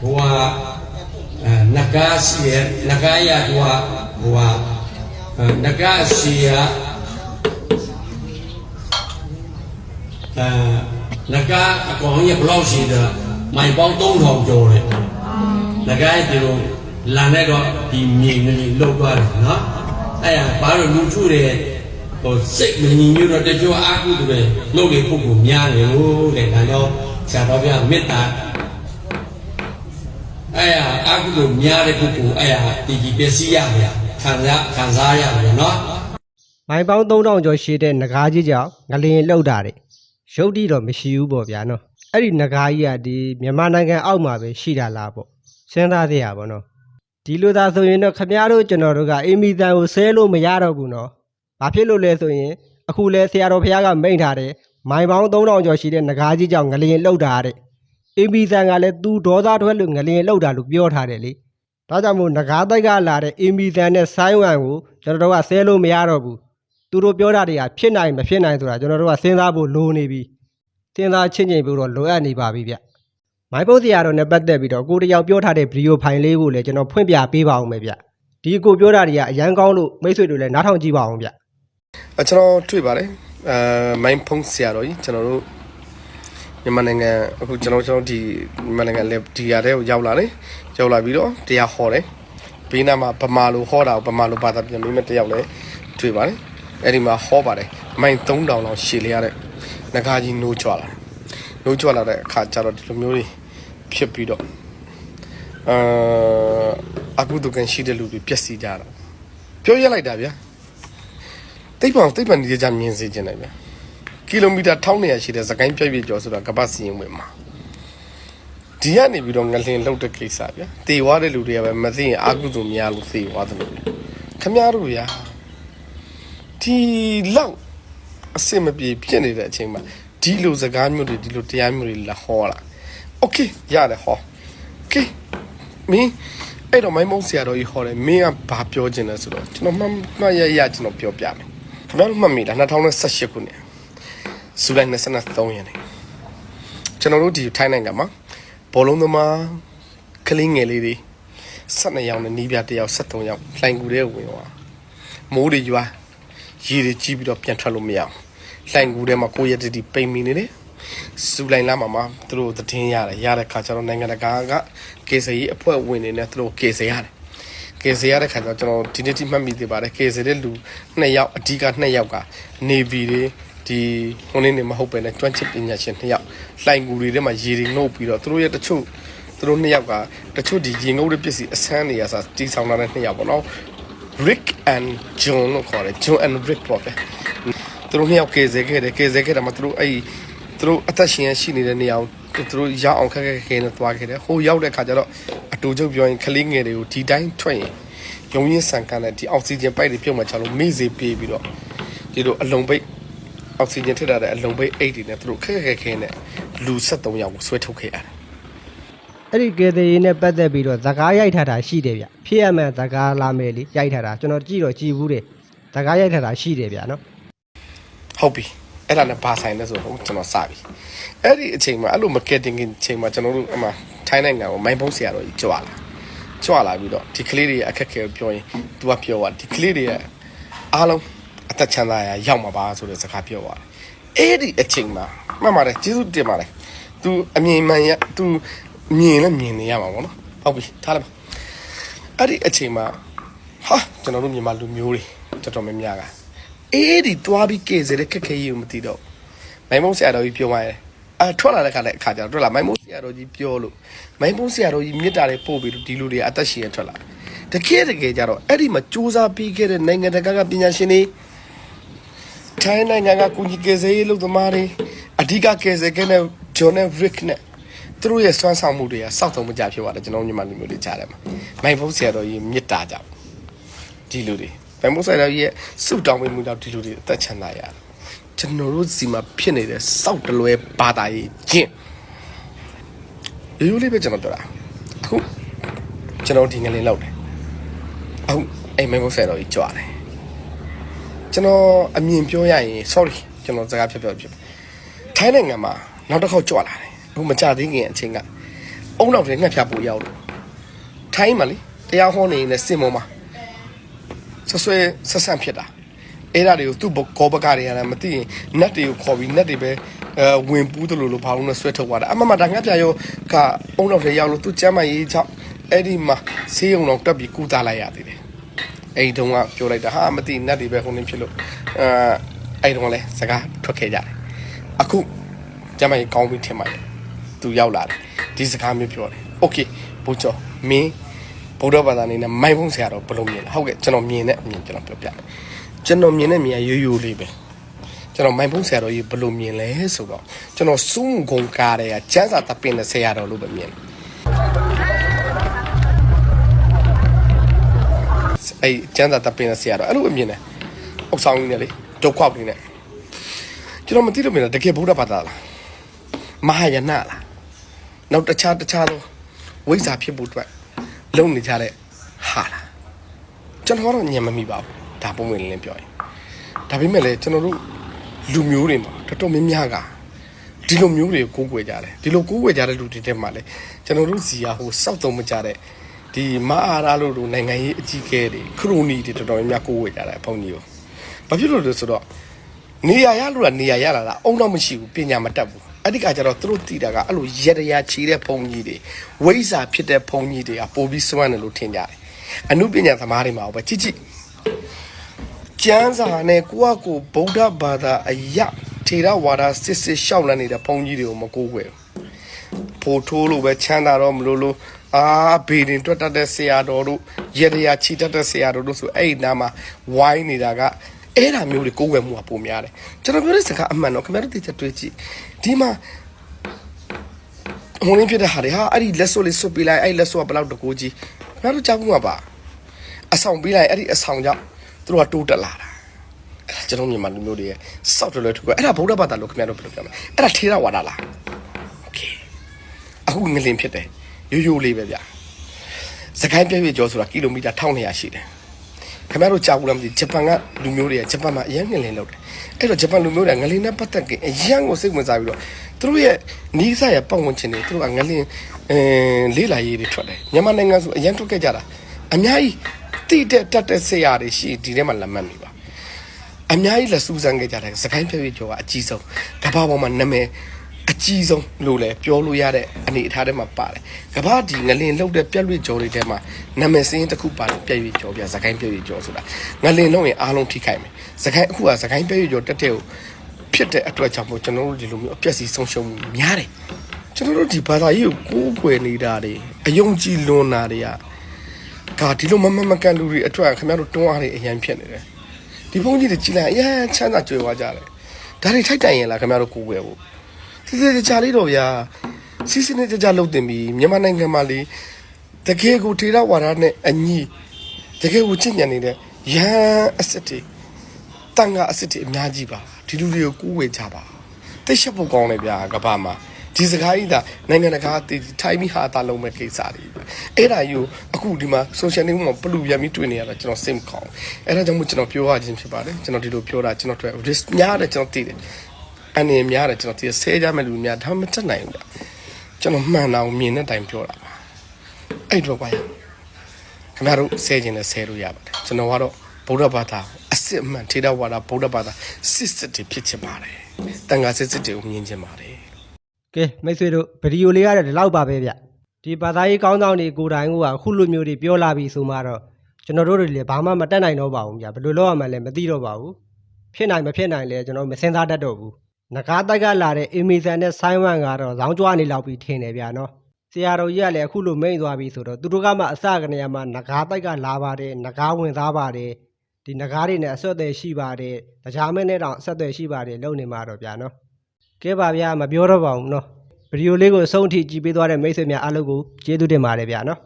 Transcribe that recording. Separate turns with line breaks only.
ဟိုဟာအဲနဂါစီရနဂါရတော့ဟိုဟာအဲနဂါစီရအဲနဂါအကောင်ကြီးဘယ်လောက်ရှိတယ်မိုင်ပေါင်း3000ကျော်တယ်နဂါရဒီလိုလန်တဲ့တော့ဒီမြေငယ်လောက်သွားတယ်နော်အဲ့ဒါဘာလို့လူထုတွေဟိုစိတ်မငြိမ်ညွတ်တော့တချို့အာကုသူတွေလုပ်လေပုဂ္ဂိုလ်များတယ်လို့တဲ့ဒါကြောင့်ဆရာတော်ဘုရားမေတ္တာ အဲ့ဒါအကုသိုလ်များတဲ့ပုဂ္ဂိုလ်အဲ့ဒါတည်ကြည်ပျက်စီးရမယ်ခံစားခံစားရမယ်နော်
မိုင်ပေါင်း3000ကျော်ရှိတဲ့ငကားကြီးကြောင့်ငလျင်လှုပ်တာတဲ့ရုပ်တိတော့မရှိဘူးပေါ့ဗျာနော်အဲ့ဒီငကားကြီးကဒီမြန်မာနိုင်ငံအောက်မှာပဲရှိတာလားပေါ့စဉ်းစားသေးရပါတော့ဒီလိုသာဆိုရင်တော့ခမရတို့ကျွန်တော်တို့ကအင်မီတန်ကိုဆဲလို့မရတော့ဘူးနော်ဘာဖြစ်လို့လဲဆိုရင်အခုလဲဆရာတော်ဘုရားကမိန့်ထားတယ်မိုင်ပေါင်း3000ကျော်ရှိတဲ့ငကားကြီးကြောင့်ငလျင်လှုပ်တာတဲ့ အင်မီတန်ကလည်းသူဒေါသထွက်လို့ငလျင်လှုပ်တာလို့ပြောထားတယ်လေဒါကြောင့်မို့ငကားတိုက်ကလာတဲ့အင်မီတန်နဲ့ဆိုင်းဝမ်ကိုကျွန်တော်တို့ကဆဲလို့မရတော့ဘူးသူတို့ပြောတာတွေကဖြစ်နိုင်မဖြစ်နိုင်ဆိုတာကျွန်တော်တို့ကစဉ်းစားဖို့လိုနေပြီစဉ်းစားချင်းချင်းဖို့တော့လိုအပ်နေပါပြီဗျမိုင်းပုတ်စရာတော့နဲ့ပတ်သက်ပြီးတော့ကိုတယောက်ပြောထားတဲ့ဗီဒီယိုဖိုင်လေးကိုလည်းကျွန်တော်ဖွင့်ပြပေးပါအောင်မယ်ဗျဒီကိုပြောတာတွေကအရန်ကောင်းလို့မိတ်ဆွေတို့လည်းနားထောင်ကြည့်ပါအောင်ဗျ
အကျွန်တော်တွေ့ပါတယ်အဲမိုင်းဖုန်းဆရာတော်ကြီးကျွန်တော်တို့ မြန်မာနိုင်ငံအခုကျွန်တော်ကျွန်တော်ဒီမြန်မာနိုင်ငံလေဒီရတဲ့ကိုရောက်လာတယ်ရောက်လာပြီးတော့တရားဟောတယ်ဘေးနားမှာဗမာလိုဟောတာကိုဗမာလိုဘာသာပြန်ပြီးမှတယောက်လည်းတွေ့ပါတယ်အဲ့ဒီမှာဟောပါတယ်မိုင်း3000လောက်ရှည်လေရတဲ့ငကားကြီးနိုးကြွလာတယ်နိုးကြွလာတဲ့အခါကျတော့ဒီလိုမျိုးတွေဖြစ်ပြီးတော့အာအကုတုကန်ရှိတဲ့လူတွေပျက်စီးကြတာပြောရလိုက်တာဗျာတိတ်ပံတိတ်ပံဒီကြမြင်စေခြင်းတယ်ဗျာ ကီလိုမီတာ1200ရှိတဲ့စကိုင်းပြည့်ပြည့်ကျော်ဆိုတာကပတ်စီရင်ဝင်မှာဒီကနေပြီးတော့ငလင်လှုပ်တဲ့ကိစ္စဗျာတေဝါတဲ့လူတွေကပဲမသိရင်အာကုသူများလို့သေသွားတယ်လို့ခမရတို့ဗျာဒီလောက်အစင်မပြေဖြစ်နေတဲ့အချိန်မှာဒီလိုစကားမျိုးတွေဒီလိုတရားမျိုးတွေလာဟောတာโอเคရတယ်ဟောโอเคမင်းအဲ့တော့မိုင်းမုံဆရာတော်ကြီးဟောတယ်မင်းကဘာပြောချင်လဲဆိုတော့ကျွန်တော်မှမှတ်ရရကျွန်တော်ပြောပြမယ်ခင်ဗျားတို့မှတ်မိလား2018ခုနှစ် ဇူလိုင်23ရက်နေ့ကျွန်တော်တို့ဒီထိုင်းနိုင်ငံမှာဘောလုံးသမားကလေးငယ်လေးတွေ12ယောက်နဲ့နီးပြတစ်ယောက်73ယောက်လှိုင်ကူတဲ့ဝင်သွားမိုးတွေရွာရေတွေကြီးပြီးတော့ပြန်ထွက်လို့မရအောင်လှိုင်ကူထဲမှာကိုယ့်ရဲ့တတိပိန်မိနေတယ်ဇူလိုင်လမှာမှာသူတို့သတင်းရတယ်ရတဲ့ခါကျတော့နိုင်ငံတကာကကေစီအဖွဲ့ဝင်တွေနဲ့သူတို့ကေစီရတယ်ကေစီရတဲ့ခါကျတော့ကျွန်တော်ဒီနေ့တိမှတ်မိသေးပါတယ်ကေစီတဲ့လူနှစ်ယောက်အဓိကနှစ်ယောက်ကနေဗီတွေ ဒီဟိုနေ့နေမဟုတ်ပဲねကျွမ်းချစ်ပညာရှင်နှစ်ယောက်လှိုင်ကူတွေထဲမှာရေတွေငုပ်ပြီးတော့သူတို့ရဲ့တချို့သူတို့နှစ်ယောက်ကတချို့ဒီရေငုပ်တဲ့ပစ္စည်းအဆန်းနေရစားတီးဆောင်လာတဲ့နှစ်ယောက်ပေါ့နော် Rick and John လို့ခေါ်တယ် John and Rick ပေါ့ဗျသူတို့နှစ်ယောက်ကေစီခဲ့တယ်ကေစီခဲ့တာမှသူတို့အဲ့သူတို့အသက်ရှင်ရရှိနေတဲ့နေရာကိုသူတို့ရောက်အောင်ခက်ခက်ခဲခဲနဲ့သွားခဲ့တယ်ဟိုရောက်တဲ့ခါကျတော့အတူချုပ်ပြောရင်ကလေးငယ်တွေကိုဒီတိုင်းထွက်ရင်ရုံရင်းဆန်ကန်တဲ့ဒီအောက်ဆီဂျင်ပိုက်တွေပြုတ်မှချလို့မိစေပြေးပြီးတော့ဒီလိုအလုံပိတ် အောက်ဆီဂျင်ထည့်ထားတဲ့အလုံပိတ်အိတ်တွေနဲ့သူတို့ခက်ခက်ခဲခဲနဲ့လူ73ယောက်ကိုဆွဲထုတ်ခဲ့ရတယ်
အဲ့ဒီကေသေးရေးနဲ့ပတ်သက်ပြီးတော့ဇကားရိုက်ထားတာရှိတယ်ဗျဖြစ်ရမှန်ဇကားလာမယ်လေရိုက်ထားတာကျွန်တော်ကြည့်တော့ကြည်ဘူးတယ်ဇကားရိုက်ထားတာရှိတယ်ဗျနော်
ဟုတ်ပြီအဲ့ဒါနဲ့ဘာဆိုင်လဲဆိုတော့ကျွန်တော်စပြီအဲ့ဒီအချိန်မှာအဲ့လိုမကက်တင်အချိန်မှာကျွန်တော်တို့အမှထိုင်းနိုင်ငံကိုမိုင်းပုံးဆရာတော်ကြီးကြွလာကြွလာပြီးတော့ဒီကလေးတွေအခက်ခဲကိုပြောရင် तू ကပြောသွားဒီကလေးတွေရဲ့အားလုံး အသက်ချမ်းသာရာရောက်မှာပါဆိုတဲ့စကားပြောသွားတယ်အဲ့ဒီအချိန်မှာမှတ်ပါတယ်ကျေးဇူးတင်ပါတယ် तू အမြင်မှန်ရ तू မြင်လည်းမြင်နေရမှာပေါ့နော်ဟုတ်ပြီထားလိုက်ပါအဲ့ဒီအချိန်မှာဟာကျွန်တော်တို့မြန်မာလူမျိုးတွေတော်တော်များများကအေးဒီတွားပြီးကေစေတဲ့ခက်ခဲကြီးကိုမသိတော့မိုင်းမုံဆရာတော်ကြီးပြောမှရတယ်အဲထွက်လာတဲ့ခါလည်းအခါကျတော့ထွက်လာမိုင်းမုံဆရာတော်ကြီးပြောလို့မိုင်းမုံဆရာတော်ကြီးမြစ်တာတွေပို့ပြီးတော့ဒီလူတွေအသက်ရှင်ရထွက်လာတကယ်တကယ်ကြတော့အဲ့ဒီမှာစူးစမ်းပြီးခဲ့တဲ့နိုင်ငံတကာကပညာရှင်တွေ ထိုင်းနိုင်ငံကကုညီကေစေးရေးလုပ်သမားတွေအဓိကကေစေးကနဲ့ဂျွန်နဲ့ရစ်နဲ့သူတို့ရဲ့စွမ်းဆောင်မှုတွေကစောက်သုံးမကြဖြစ်သွားတယ်ကျွန်တော်မြန်မာလူမျိုးတွေကြားထဲမှာမိုင်ဖုံးဆရာတော်ကြီးမြစ်တာကြောင့်ဒီလူတွေမိုင်ဖုံးဆရာတော်ကြီးရဲ့စုတောင်းပေးမှုကြောင့်ဒီလူတွေအသက်ချမ်းသာရတယ်ကျွန်တော်တို့စီမှာဖြစ်နေတဲ့စောက်တလွဲဘာသာရေးကျင့်ရိုးရိုးလေးပဲကျွန်တော်ပြောတာအခုကျွန်တော်ဒီငလင်လောက်တယ်အခုအဲ့မိုင်ဖုံးဆရာတော်ကြီးကြွားတယ် ကျွန်တော်အမြင်ပြောရရင် sorry ကျွန်တော်စကားဖြတ်ပြောဖြစ်ထိုင်းနိုင်ငံမှာနောက်တစ်ခေါက်ကြွလာတယ်အခုမကြသေးခင်အချိန်ကအုံနောက်တွေငှက်ဖြတ်ဖို့ရောက်လို့ထိုင်းမှာလေတရားဟောနေနေစင်မောမှာဆွဆွဲဆက်ဆန့်ဖြစ်တာအဲ့ဒါတွေကိုသူ့ဘောဘကတွေရတယ်မသိရင်နတ်တွေကိုခေါ်ပြီးနတ်တွေပဲအဲဝင်ပူးတယ်လို့လို့ဘာလို့လဲဆွဲထုတ်သွားတာအမမဒါငှက်ဖြတ်ရောကအုံနောက်တွေရောက်လို့သူ့ကျမ်းမရေးချောက်အဲ့ဒီမှာဆေးရုံတော့တက်ပြီးကူတာလိုက်ရသေးတယ် အဲ့ဒီတုန်းကပြောလိုက်တာဟာမသိနတ်တွေပဲခုန်နေဖြစ်လို့အဲအဲ့ဒီတုန်းကလည်းစကားထွက်ခဲ့ကြတယ်အခုကျမ်းမရေးကောင်းပြီးထင်ပါတယ် သူရောက်လာတယ်ဒီစကားမျိုးပြောတယ်โอเคဘုကျော်မင်းဗုဒ္ဓဘာသာအနေနဲ့မိုင်ဖုံးဆရာတော်ဘယ်လိုမြင်လဲဟုတ်ကဲ့ကျွန်တော်မြင်တဲ့အမြင်ကျွန်တော်ပြောပြမယ်ကျွန်တော်မြင်တဲ့မြင်ကရိုးရိုးလေးပဲကျွန်တော်မိုင်ဖုံးဆရာတော်ကြီးဘယ်လိုမြင်လဲဆိုတော့ကျွန်တော်စုံဂုံကားတဲ့ကကျန်းစာတပင်တဲ့ဆရာတော်လို့ပဲမြင်တယ် အဲ့ကျန်းစာတပင်တဲ့ဆရာတော်အဲ့လိုပဲမြင်တယ်အုပ်ဆောင်ကြီးနဲ့လေဒုက္ခပင်းနဲ့ကျွန်တော်မသိလို့မြင်တာတကယ်ဗုဒ္ဓဘာသာလားမဟာယနာလားနောက်တခြားတခြားသောဝိဇ္ဇာဖြစ်ဖို့အတွက်လုံနေကြတဲ့ဟာလားကျွန်တော်ကတော့ညံမမိပါဘူးဒါပုံဝင်လင်းလင်းပြောရင်ဒါပေမဲ့လည်းကျွန်တော်တို့လူမျိုးတွေမှာတော်တော်များများကဒီလိုမျိုးတွေကိုကိုးကွယ်ကြတယ်ဒီလိုကိုးကွယ်ကြတဲ့လူတွေထဲမှာလည်းကျွန်တော်တို့စီယာဟိုစောက်တုံမကြတဲ့ ဒီမဟာရာလို့တို့နိုင်ငံရေးအကြီးအကဲတွေခရိုနီတွေတော်တော်များများကိုးကွယ်ကြတယ်ဘုန်းကြီးကိုဘာဖြစ်လို့လဲဆိုတော့နေရရလို့ကနေရရလာတာအုံတော့မရှိဘူးပညာမတတ်ဘူးအဲ့ဒီကကြတော့သူတို့တည်တာကအဲ့လိုရရရချီတဲ့ဘုံကြီးတွေဝိဇ္ဇာဖြစ်တဲ့ဘုံကြီးတွေကပို့ပြီးစွမ်းတယ်လို့ထင်ကြတယ်အနုပညာသမားတွေမှာပဲကြည့်ကြည့်ကျမ်းစာနဲ့ကိုယ့်အကိုဗုဒ္ဓဘာသာအယထေရဝါဒစစ်စစ်ရှောက်လန်းနေတဲ့ဘုံကြီးတွေကိုမကိုးကွယ်ဘူးပို့ထိုးလို့ပဲချမ်းသာတော့မလို့လို့ အာဘေဒင်တွတ်တတ်တဲ့ဆရာတော်တို့ရရရချီတတ်တဲ့ဆရာတော်တို့ဆိုအဲ့ဒီနားမှာဝိုင်းနေတာက အဲ့ဒါမျိုးတွေကိုယ်ွယ်မှုကပုံများတယ်ကျွန်တော်ပြောတဲ့စကားအမှန်တော့ခင်ဗျားတို့သိချက်တွေးကြည့်ဒီမှာဟိုရင်းဖြစ်တဲ့ဟာတွေဟာအဲ့ဒီလက်စွပ်လေးစွပ်ပေးလိုက်အဲ့ဒီလက်စွပ်ကဘယ်လောက်တကိုးကြီးခင်ဗျားတို့ကြောက်မှုကပါအဆောင်ပေးလိုက်အဲ့ဒီအဆောင်ကြောင့်သူတို့ကတိုးတက်လာတာအဲ့ဒါကျွန်တော်မြန်မာလူမျိုးတွေရဲ့စောက်တယ်လို့ထုတ်ကွအဲ့ဒါဗုဒ္ဓဘာသာလို့ခင်ဗျားတို့ဘယ်လိုပြောမလဲအဲ့ဒါထေရဝါဒလားโอเคအခုငလင်ဖြစ်တယ် ရိုးရိုးလေးပဲဗျစကိုင်းပြည့်ပြည့်ကျော်ဆိုတာကီလိုမီတာ1200ရှိတယ်ခင်ဗျားတို့ကြားဘူးလားမသိဂျပန်ကလူမျိုးတွေကဂျပန်မှာအရင်ငလင်လောက်တယ်အဲ့တော့ဂျပန်လူမျိုးတွေကငလင်နဲ့ပတ်သက်ကအရင်ကိုစိတ်ဝင်စားပြီးတော့သူတို့ရဲ့နီးစပ်ရပတ်ဝန်းကျင်တွေသူတို့ကငလင်အဲလေးလာရေးတွေထွက်တယ်မြန်မာနိုင်ငံဆိုအရင်ထွက်ခဲ့ကြတာအများကြီးတိတဲ့တက်တဲ့ဆရာတွေရှိဒီထဲမှာလက်မှတ်နေပါအများကြီးလက်စူးစမ်းခဲ့ကြတယ်စကိုင်းပြပြကျော်ကအကြီးဆုံးကမ္ဘာပေါ်မှာနာမည်အ ကြီးဆုံးလို့လည်းပြောလို့ရတဲ့အနေအထားထဲမှာပါတယ်ကမ္ဘာဒီငလင်လောက်တဲ့ပြက်လွေကျော်တွေထဲမှာနာမည်စင်းတစ်ခုပါတယ်ပြက်ရွေကျော်ပြစကိုင်းပြက်ရွေကျော်ဆိုတာငလင်လုံးရင်အားလုံးထိခိုက်မယ်စကိုင်းအခုကစကိုင်းပြက်ရွေကျော်တက်တဲ့ကိုဖြစ်တဲ့အတွက်ကြောင့်မို့ကျွန်တော်တို့ဒီလိုမျိုးအပျက်စီးဆုံးရှုံးမှုများတယ်ကျွန်တော်တို့ဒီဘာသာရေးကိုကိုးကွယ်နေတာတွေအယုံကြည်လွန်တာတွေကဒါဒီလိုမမမကန်လူတွေအတွက်ခင်ဗျားတို့တွန်းအားတွေအရင်ဖြစ်နေတယ်ဒီဘုန်းကြီးတွေကြည်လိုက်အရင်ချမ်းသာကြွယ်ဝကြတယ်ဒါတွေထိုက်တိုင်ရင်လားခင်ဗျားတို့ကိုးကွယ်ဖို့ ဒီဒီကြလေးတော့ဗျာစီစီနဲ့ကြကြလှုပ်တင်ပြီးမြန်မာနိုင်ငံမှာလေတကယ်ကိုထေရဝါဒနဲ့အညီတကယ်ကိုချစ်ညံနေတဲ့ရန်အစ်စ်တွေတန်ခါအစ်စ်တွေအများကြီးပါဒီလူတွေကိုကူးဝေကြပါတိတ်ရှက်ဖို့ကောင်းတယ်ဗျာကမ္ဘာမှာဒီစကားကြီးဒါနိုင်ငံတကာအသေးထိုင်းပြီးဟာတာလုံးမဲ့ကိစ္စတွေပဲအဲ့ဒါကြီးကိုအခုဒီမှာ social network မှာပလူပြန်ပြီးတွေ့နေရတာကျွန်တော်စိတ်မကောင်းအဲ့ဒါကြောင့်မို့ကျွန်တော်ပြောရခြင်းဖြစ်ပါတယ်ကျွန်တော်ဒီလိုပြောတာကျွန်တော်တို့ risk များတယ်ကျွန်တော်သိတယ် အနေများတယ်ကျွန်တော်ဒီဆဲကြမဲ့လူများဒါမှမတက်နိုင်ဘူးဗျကျွန်တော်မှန်တာကိုမြင်တဲ့တိုင်ပြောတာပါအဲ့တော့ပါရခင်ဗျားတို့ဆဲခြင်းနဲ့ဆဲလို့ရပါတယ်ကျွန်တော်ကတော့ဗုဒ္ဓဘာသာအစစ်အမှန်ထေရဝါဒဗုဒ္ဓဘာသာစစ်စစ်တွေဖြစ်ချင်ပါတယ်တန်ခါစစ်စစ်တွေကိုမြင်ချင်ပါတယ်
ကဲမိတ်ဆွေတို့ဗီဒီယိုလေးကတော့ဒီလောက်ပါပဲဗျဒီဘာသာရေးကောင်းဆောင်တွေကိုယ်တိုင်ကအခုလိုမျိုးတွေပြောလာပြီဆိုမှတော့ကျွန်တော်တို့တွေလည်းဘာမှမတက်နိုင်တော့ပါဘူးဗျဘယ်လိုလုပ်ရမှန်းလည်းမသိတော့ပါဘူးဖြစ်နိုင်မဖြစ်နိုင်လဲကျွန်တော်မစင်စားတတ်တော့ဘူး ငကားတိုက်ကလာတဲ့အင်မီဆန်နဲ့ဆိုင်းဝမ်ကတော့လောင်းကြွားနေလောက်ပြီးထင်တယ်ဗျာနော်ဆရာတော်ကြီးကလည်းအခုလိုမိန်သွားပြီဆိုတော့သူတို့ကမှအစကနေမှငကားတိုက်ကလာပါတယ်ငကားဝင်သားပါတယ်ဒီငကားတွေနဲ့အဆက်အသွယ်ရှိပါတယ်တရားမဲနဲ့တောင်အဆက်အသွယ်ရှိပါတယ်လုံနေမှာတော့ဗျာနော်ကဲပါဗျာမပြောတော့ပါဘူးနော်ဗီဒီယိုလေးကိုအဆုံးထိကြည့်ပေးသွားတဲ့မိတ်ဆွေများအားလုံးကိုကျေးဇူးတင်ပါတယ်ဗျာနော်